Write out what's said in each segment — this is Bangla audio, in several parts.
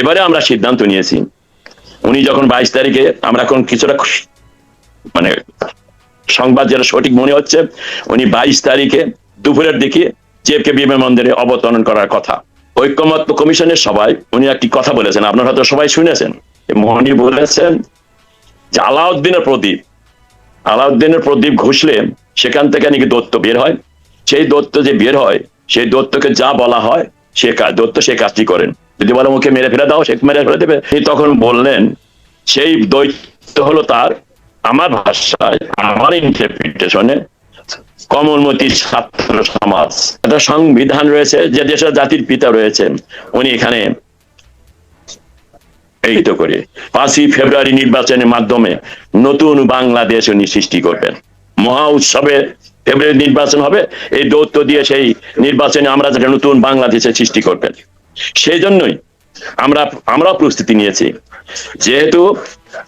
এবারে আমরা সিদ্ধান্ত নিয়েছি। উনি যখন বাইশ তারিখে আমরা এখন কিছুটা মানে সংবাদ যেটা সঠিক মনে হচ্ছে, উনি বাইশ তারিখে দুপুরের দিকে জেপকে বিমানবন্দরে অবতরণ করার কথা। ঐক্যমত্য কমিশনের সবাই উনি একটি কথা বলেছেন। আপনারা হয়তো সবাই শুনেছেন। উনি বলেছেন যে আলাউদ্দিনের প্রদীপ আলাউদ্দিনের প্রদীপ ঘুষলে সেখান থেকে নাকি দত্ত বের হয়। সেই দত্ত যে বের হয়, সেই দত্তকে যা বলা হয় সে দত্ত সে কাজটি করেন। যদি বলে মুখে মেরে ফেলে দাও, সে মেরে ফেলে দেবে। তিনি তখন বললেন, সেই দৈত্য হলো তার, আমার ভাষায়, আমার ইন্টারপ্রিটেশনে কমলমতি ছাত্র সমাজ। একটা সংবিধান রয়েছে, যে দেশের জাতির পিতা রয়েছেন, উনি এখানে এই তো করে। পাঁচই ফেব্রুয়ারি নির্বাচনের মাধ্যমে নতুন বাংলাদেশ উনি সৃষ্টি করবেন। মহা উৎসবে ফেব্রুয়ারি নির্বাচন হবে। এই দৌত্য দিয়ে সেই নির্বাচনে আমরা যেটা নতুন বাংলাদেশের সৃষ্টি করবেন। সেই জন্যই আমরা, আমরাও প্রস্তুতি নিয়েছি। যেহেতু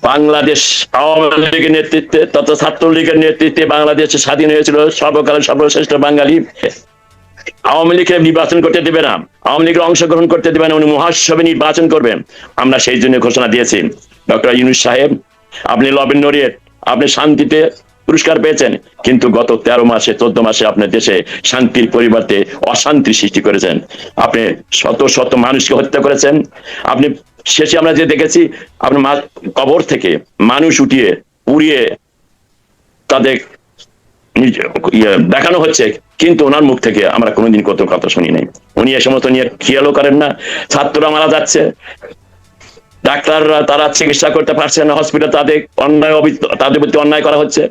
বাংলাদেশ আওয়ামী লীগের নেতৃত্বে তথা ছাত্রলীগের নেতৃত্বে বাংলাদেশ স্বাধীন হয়েছিল, সর্বকালের সর্বশ্রেষ্ঠ বাঙালি, আওয়ামী লীগকে নির্বাচন করতে দেবে না, আওয়ামী লীগের অংশগ্রহণ করতে দেবে না, উনি মহাসভে নির্বাচন করবেন আমরা সেই জন্য ঘোষণা দিয়েছি। ডক্টর ইউনুস সাহেব, আপনি লবেন নড়িয়ে, আপনি শান্তিতে পুরস্কার পেয়েছেন। কিন্তু গত তেরো মাসে, চোদ্দ মাসে আপনার দেশে শান্তির পরিবর্তে অশান্তি সৃষ্টি করেছেন। আপনি শত শত মানুষকে হত্যা করেছেন। আপনি শেষে আমরা যে দেখেছি আপনি কবর থেকে মানুষ উঠিয়ে, পুড়িয়ে তাদের ইয়ে দেখানো হচ্ছে। কিন্তু ওনার মুখ থেকে আমরা কোনোদিন কত কথা শুনি নাই। উনি এ সমস্ত নিয়ে খেয়ালও করেন না। ছাত্ররা মারা যাচ্ছে। ডাক্তাররা তারা চিকিৎসা করতে পারছে না হসপিটাল তাদের অন্যায় তাদের প্রতি অন্যায় করা হচ্ছে।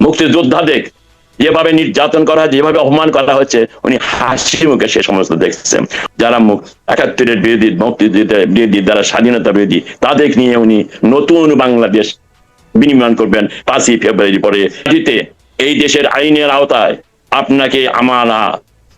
মুক্তিযোদ্ধাদের যেভাবে নির্যাতন করা হয় যেভাবে অপমান করা হচ্ছে, উনি হাসি মুখে সে সমস্ত দেখছেন। যারা একাত্তরের বিরোধী মুক্তিযুদ্ধের বিরোধী, যারা স্বাধীনতা বিরোধী, তাদের নিয়ে উনি নতুন বাংলাদেশ বিনিময় করবেন পাঁচই ফেব্রুয়ারি পরে। দিতে এই দেশের আইনের আওতায় আপনাকে আমারা,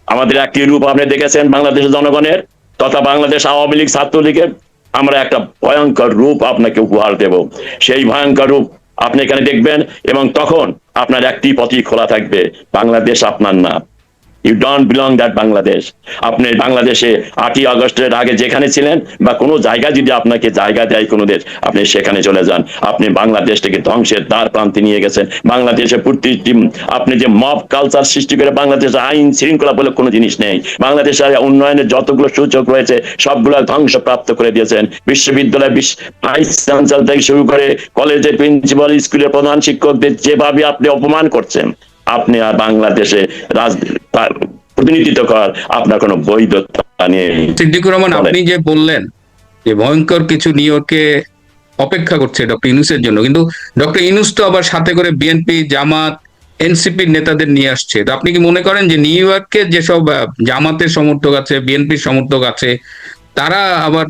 আমাদের একটি রূপ আপনি দেখেছেন বাংলাদেশের জনগণের, তথা বাংলাদেশ আওয়ামী লীগ ছাত্রলীগের আমরা একটা ভয়ঙ্কর রূপ আপনাকে উপহার দেব। সেই ভয়ঙ্কর রূপ আপনি এখানে দেখবেন এবং তখন আপনার একটি পথই খোলা থাকবে। বাংলাদেশ আপনার না you don't belong that Bangladesh আপনি বাংলাদেশে আটই আগস্টের আগে যেখানে ছিলেন বা কোনো জায়গা যদি আপনাকে জায়গা দেয় কোনো দেশ, আপনি সেখানে চলে যান। আপনি বাংলাদেশটাকে ধ্বংসের দ্বার প্রান্তে নিয়ে গেছেন। বাংলাদেশে প্রতিটি আপনি যে মব কালচার সৃষ্টি করে বাংলাদেশে আইন শৃঙ্খলা বলে কোনো জিনিস নেই। বাংলাদেশের উন্নয়নের যতগুলো সূচক রয়েছে, সবগুলো ধ্বংস প্রাপ্ত করে দিয়েছেন। বিশ্ববিদ্যালয় ভাইস চ্যান্সেলর থেকে শুরু করে কলেজের প্রিন্সিপাল স্কুলের প্রধান শিক্ষকদের যেভাবে আপনি অপমান করছেন। আপনি আর বাংলাদেশে প্রতিনিধিত্ব করার আপনার কোনো বৈধতা নেই। সিদ্দিকুর রহমান আপনি যে বললেন যে ভয়ঙ্কর কিছু নিয়োগকে অপেক্ষা করছে ডক্টর ইনুসের জন্য কিন্তু ডক্টর ইনুস তো আবার সাথে করে বিএনপি জামাত এনসিপির নেতাদের নিয়ে আসছে। তো আপনি কি মনে করেন যে নিউ ইয়র্কে যেসব জামাতের সমর্থক আছে বিএনপির সমর্থক আছে তারা আবার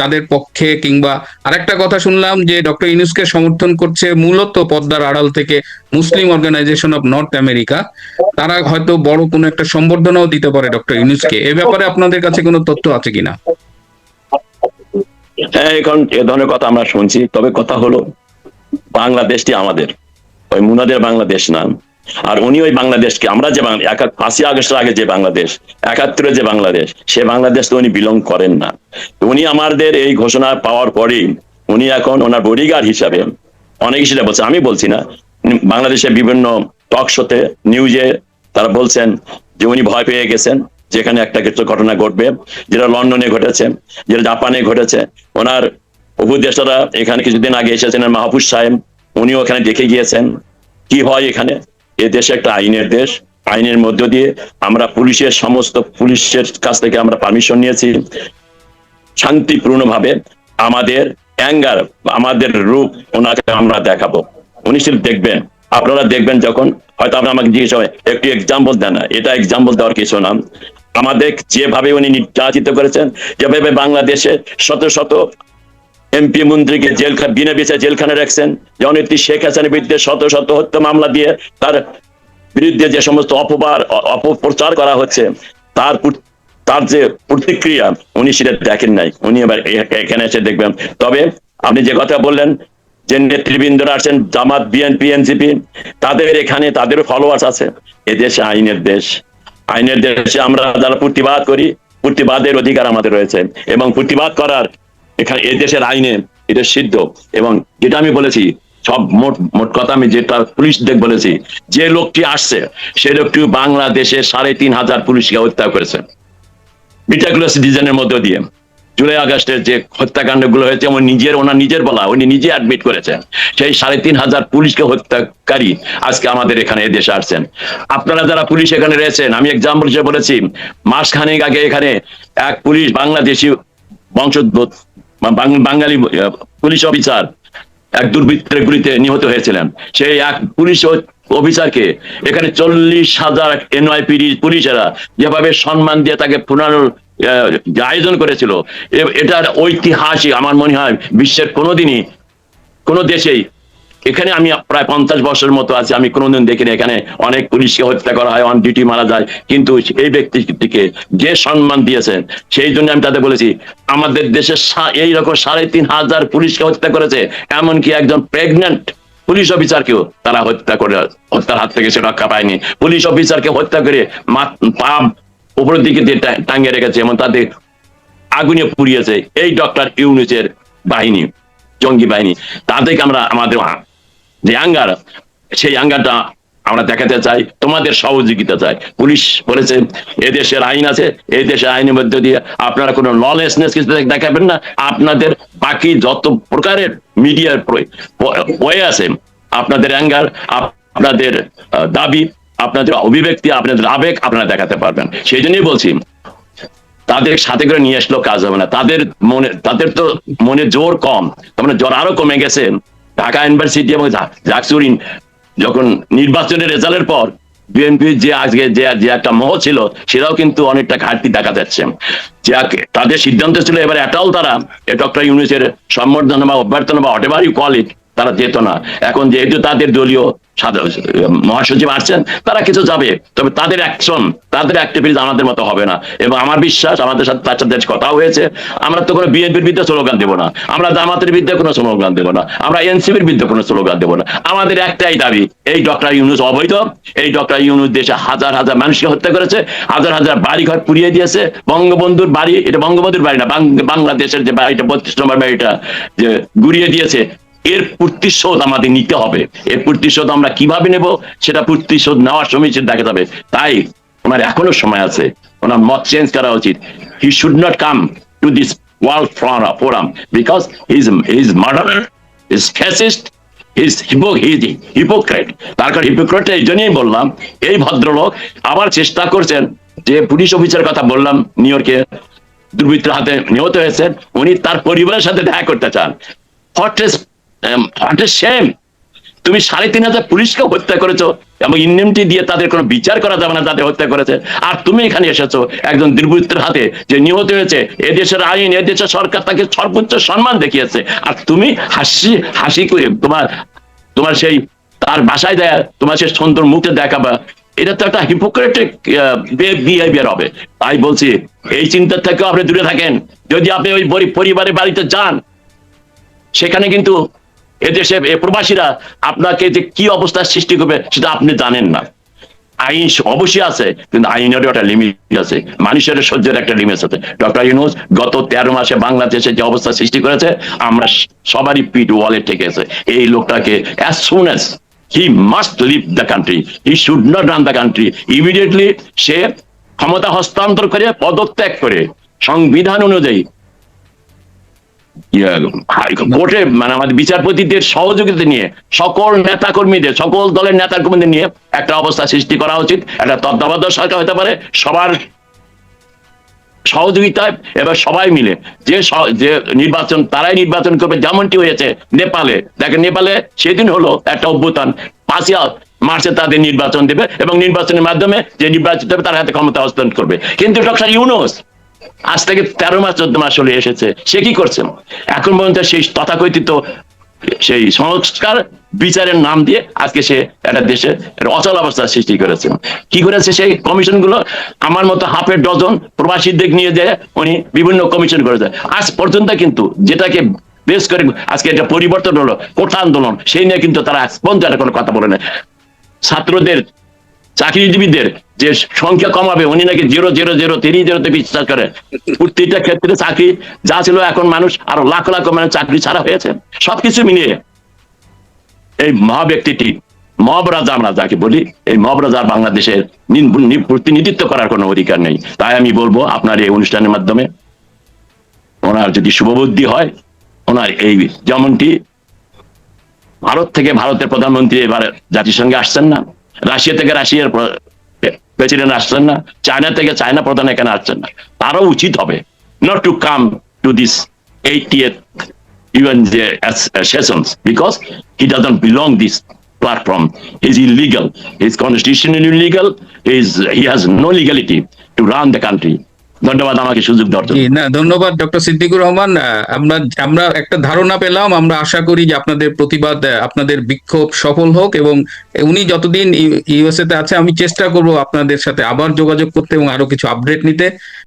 তাদের পক্ষে কিংবা আরেকটা কথা শুনলাম যে ডক্টর ইনুসকে সমর্থন করছে মূলত পদ্মার আড়াল থেকে Muslim Organization of North America. তারা হয়তো বড় কোনো একটা সম্বর্ধনাও দিতে পারে ডক্টর ইনুসকে এ ব্যাপারে আপনাদের কাছে কোনো তথ্য আছে কিনা? হ্যাঁ এখন এ ধরনের কথা আমরা শুনছি। তবে কথা হলো, বাংলাদেশটি আমাদের। ওই মুনাদের বাংলাদেশ না আর উনি ওই বাংলাদেশকে, আমরা যে পাঁচই আগস্টের আগে যে বাংলাদেশ, একাত্তরে যে বাংলাদেশ, সে বাংলাদেশ তো উনি বিলং করেন না। উনি আমাদের এই ঘোষণা পাওয়ার পরেই উনি এখন ওনার বডিগার্ড হিসাবে অনেক সেটা বলছে। আমি বলছি না বাংলাদেশের বিভিন্ন টক শোতে নিউজে তারা বলছেন যে উনি ভয় পেয়ে গেছেন, যেখানে একটা কিছু ঘটনা ঘটবে, যেটা লন্ডনে ঘটেছে, যেটা জাপানে ঘটেছে। ওনার উপদেষ্টারা এখানে কিছুদিন আগে এসেছেন, মাহফুজ সাহেব, উনিও এখানে দেখে গিয়েছেন, কি হয় এখানে? এ দেশে একটা আইনের দেশ। আইনের মধ্য দিয়ে আমরা পুলিশের সমস্ত পুলিশের কাছ থেকে আমরা পারমিশন নিয়েছি। শান্তিপূর্ণভাবে আমাদের অ্যাঙ্গার আমাদের রূপ ওনাকে আমরা দেখাবো। উনি শুধু দেখবেন। আপনারা দেখবেন যখন, হয়তো আপনারা আমাকে জিজ্ঞেস হয় একটু এক্সাম্পল দেন না, এটা এক্সাম্পল দেওয়ার কিছু না। আমাদের যেভাবে উনি নির্যাতিত করেছেন, যেভাবে বাংলাদেশে শত শত এমপি মন্ত্রীকে জেল বিনা বিচারে জেলখানে রাখছেন। একটি শেখ হাসিনার বিরুদ্ধে শত শত হত্যা মামলা দিয়ে তার বিরুদ্ধে যে সমস্ত অপবার অপপ্রচার করা হচ্ছে, তার তার যে প্রতিক্রিয়া, উনি সেটা দেখেন নাই। উনি এবার এখানে এসে দেখবেন। তবে আপনি যে কথা বললেন, যে নেতৃবৃন্দরা আছেন, জামাত, বিএনপি, এনসিপি, তাদের এখানে তাদেরও ফলোয়ার্স আছে। এদেশে আইনের দেশ। আইনের দেশে আমরা যারা প্রতিবাদ করি, প্রতিবাদের অধিকার আমাদের রয়েছে। এবং প্রতিবাদ করার এখানে এ দেশের আইনে এটা সিদ্ধ। এবং যেটা আমি বলেছি, সব মোট মোট কথা আমি যেটা পুলিশদের বলেছি, যে লোকটি আসছে, সে লোকটি বাংলাদেশের সাড়ে তিন হাজার পুলিশকে হত্যা করেছে। মিটাকুলার সিটিজেনের মধ্য দিয়ে। জুলাই আগস্টের যে হত্যাকাণ্ডগুলো হয়েছে উনি নিজের, ওনার নিজের বলা, উনি নিজে অ্যাডমিট করেছেন। সেই সাড়ে তিন হাজার পুলিশকে হত্যাকারী আজকে আমাদের এখানে এদেশে আসছেন। আপনারা যারা পুলিশ এখানে রয়েছেন, আমি এক্সাম্পল হিসেবে বলেছি, মাসখানেক আগে এখানে এক পুলিশ বাংলাদেশি বংশোদ্ভূত বাঙালি পুলিশ অফিসার এক দুর্বৃত্তের গুলিতে নিহত হয়েছিলেন। সেই এক পুলিশ অফিসারকে এখানে চল্লিশ হাজার এনওয়াইপিডি পুলিশেরা যেভাবে সম্মান দিয়ে তাকে পুনর আয়োজন করেছিল এটার ঐতিহাসিক, আমার মনে হয়, বিশ্বের কোনোদিনই, কোনো দেশেই এখানে আমি প্রায় পঞ্চাশ বছরের মতো আছি, আমি কোনোদিন দেখিনি এখানে অনেক পুলিশকে হত্যা করা হয় অন ডিউটি মারা যায়। কিন্তু এই ব্যক্তিটিকে যে সম্মান দিয়েছেন, সেই জন্য আমি তাদের বলেছি, আমাদের দেশে এই রকম সাড়ে তিন হাজার পুলিশকে হত্যা করেছে, এমনকি একজন প্রেগনেন্ট পুলিশ অফিসারকেও তারা হত্যা করে, হত্যার হাত থেকে সে রক্ষা পায়নি। পুলিশ অফিসারকে হত্যা করে মা- পা উপরের দিকে দিয়ে টাঙিয়ে রেখেছে এবং তাদের আগুনে পুড়িয়েছে। এই ডক্টর ইউনুসের বাহিনী, জঙ্গি বাহিনী। তাদেরকে আমরা, আমাদের যে আঙ্গার সেই আঙ্গারটা আমরা দেখাতে চাই, তোমাদের সহযোগিতা চাই। পুলিশ বলেছে, এ দেশের আইন আছে এই দেশের আইনের মধ্যে দিয়ে আপনারা কোনো ললেসনেস কিছু দেখাবেন না। আপনাদের বাকি যত প্রকারের মিডিয়ার ওয়ে আছে, আপনাদের অ্যাঙ্গার, আপনাদের দাবি, আপনাদের অভিব্যক্তি, আপনাদের আবেগ আপনারা দেখাতে পারবেন। সেই জন্যই বলছি, তাদের সাথে করে নিয়ে আসলেও কাজ হবে না। তাদের মনে তাদের তো মনে জোর কম। তার মানে জ্বর আরও কমে গেছে। ঢাকা ইউনিভার্সিটি এবং জাকসুরিন যখন নির্বাচনের রেজাল্টের পর বিএনপি যে আজকে যে যে একটা মোহ ছিল, সেটাও কিন্তু অনেকটা ঘাটতি দেখা যাচ্ছে। তাদের সিদ্ধান্ত ছিল এবার এটাও তারা ডক্টর ইউনিসের সম্বর্ধনা বা অভ্যর্থনা বা হোয়াট ইউ কল তারা যেত না। এখন যেহেতু তাদের দলীয় মহাসচিব আসছেন, তারা কিছু যাবে। তবে তাদের অ্যাকশন তাদের অ্যাক্টিভিটিস আমাদের মতো হবে না। এবং আমার বিশ্বাস, আমাদের সাথে তার সাথে কথা হয়েছে, আমরা তো কোনো বিএনপির বিরুদ্ধে স্লোগান দেবো না। আমরা জামাতের বিরুদ্ধে কোনো স্লোগান দেবো না। আমরা এনসিপির বিরুদ্ধে কোনো স্লোগান দেবো না। আমাদের একটাই দাবি, এই ডক্টর ইউনুস অবৈধ, এই ডক্টর ইউনুস দেশে হাজার হাজার মানুষকে হত্যা করেছে, হাজার হাজার বাড়িঘর পুড়িয়ে দিয়েছে। বঙ্গবন্ধুর বাড়ি, এটা বঙ্গবন্ধুর বাড়ি না বাংলাদেশের যে বাড়িটা, বত্রিশ নম্বর বাড়িটা যে গুড়িয়ে দিয়েছে এর প্রতিশোধ আমাদের নিতে হবে। এর প্রতিশোধ আমরা কীভাবে নেব, সেটা প্রতিশোধ নেওয়ার সময় দেখা যাবে। তাই ওনার এখনও সময় আছে। ওনার মত চেঞ্জ করা উচিত। He should not come to this world forum because his his murder is fascist his hypo his hypocrite hypocrite এই জন্যই বললাম, এই ভদ্রলোক আবার চেষ্টা করছেন যে পুলিশ অফিসার কথা বললাম নিউ ইয়র্কে দুর্বৃত্তের হাতে নিহত হয়েছেন। উনি তার পরিবারের সাথে দেখা করতে চান। ইজ সেম তুমি সাড়ে তিন হাজার পুলিশকে হত্যা করেছ, এবং ইন্ডিমটি দিয়ে তাদের কোনো বিচার করা যাবে না যাদের হত্যা করেছে। আর তুমি এখানে এসেছ, একজন দুর্বৃত্তের হাতে, যে নিহত হয়েছে এদেশের আইন এদেশের সরকার তাকে সর্বোচ্চ সম্মান দেখিয়েছে। আর তুমি হাসি হাসি করে তোমার তোমার সেই, তার বাসায় দেয়, তোমার সেই সুন্দর মুখে দেখাবা, এটা তো একটা হিপোক্রেটিক বিহেভিয়ার হবে। তাই বলছি, এই চিন্তা থেকেও আপনি দূরে থাকেন। যদি আপনি ওই পরিবারের বাড়িতে যান, সেখানে কিন্তু এদেশে প্রবাসীরা আপনাকে যে কি অবস্থার সৃষ্টি করবে সেটা আপনি জানেন না। আইন অবশ্যই আছে, কিন্তু আইনেরও একটা লিমিট আছে, মানুষের সহ্যের একটা লিমিট আছে। ডক্টর ইউনুস, গত তেরো মাসে বাংলাদেশে যে অবস্থা সৃষ্টি করেছে, আমরা সবারই পিট ওয়ালে ঠেকেছে এই লোকটাকে as soon as he must leave the country he should not run the country immediately সে ক্ষমতা হস্তান্তর করে, পদত্যাগ করে। সংবিধান অনুযায়ী কোর্টে মানে আমাদের বিচারপতিদের সহযোগিতা নিয়ে, সকল নেতা কর্মীদের সকল দলের নেতা কর্মীদের নিয়ে একটা অবস্থা সৃষ্টি করা উচিত, একটা তত্ত্বাবধায়ক সরকার হতে পারে, সবার সহযোগিতায় এবার সবাই মিলে, যে যে নির্বাচন, তারাই নির্বাচন করবে, যেমনটি হয়েছে নেপালে। দেখেন নেপালে সেদিন হলো একটা অভ্যুত্থান, পাঁচই মার্চে তাদের নির্বাচন দেবে এবং নির্বাচনের মাধ্যমে যে নির্বাচিত হবে তার হাতে ক্ষমতা হস্তান্তর করবে। কিন্তু ডক্টর ইউনুস আজ থেকে তেরো মাস চোদ্দ মাস চলে এসেছে। সে কি করছে? এখন পর্যন্ত সেই তথাকথিত সেই সংস্কার বিচারের নাম দিয়ে আজকে সে একটা দেশে অচল অবস্থার সৃষ্টি করেছে। কি করেছে সেই কমিশনগুলো আমার মতো হাফের ডজন প্রবাসীদের নিয়ে যায় উনি বিভিন্ন কমিশন করেছে। আজ পর্যন্ত কিন্তু যেটাকে বেশ করে আজকে এটা পরিবর্তন হলো, কোঠা আন্দোলন, সেই নিয়ে কিন্তু তারা পর্যন্ত একটা কোনো কথা বলে না ছাত্রদের চাকরিজীবীদের যে সংখ্যা কমাবে, উনি নাকি জিরো জিরো জিরো তিরিশ জিরোতে বিশ্বাস করে। প্রত্যেকটা ক্ষেত্রে চাকরি যা ছিল এখন মানুষ আরও লাখ লাখ মানুষ চাকরি ছাড়া হয়েছে। সবকিছু মিলিয়ে এই মহা ব্যক্তিটি মহাবরাজা আমরা যাকে বলি, এই মহাবরাজার বাংলাদেশের প্রতিনিধিত্ব করার কোনো অধিকার নেই। তাই আমি বলব, আপনার এই অনুষ্ঠানের মাধ্যমে ওনার যদি শুভবুদ্ধি হয়, ওনার এই যেমনটি ভারত থেকে ভারতের প্রধানমন্ত্রী এবার জাতিসংঘে আসছেন না রাশিয়া থেকে রাশিয়ার প্রেসিডেন্ট আসছেন না চায়না থেকে চায়না প্রধান এখানে আসছেন না তারও উচিত হবে not to come to this uh. He's, he has no legality to run the country. ধন্যবাদ আমাকে সুযোগ দেওয়ার জন্য। না, ধন্যবাদ, ডক্টর সিদ্দিকুর রহমান। আমরা আমরা একটা ধারণা পেলাম, আমরা আশা করি যে আপনাদের প্রতিবাদ আপনাদের বিক্ষোভ সফল হোক এবং উনি যতদিন ইউএসএ তে আছে, আমি চেষ্টা করব আপনাদের সাথে আবার যোগাযোগ করতে এবং আরও কিছু আপডেট নিতে।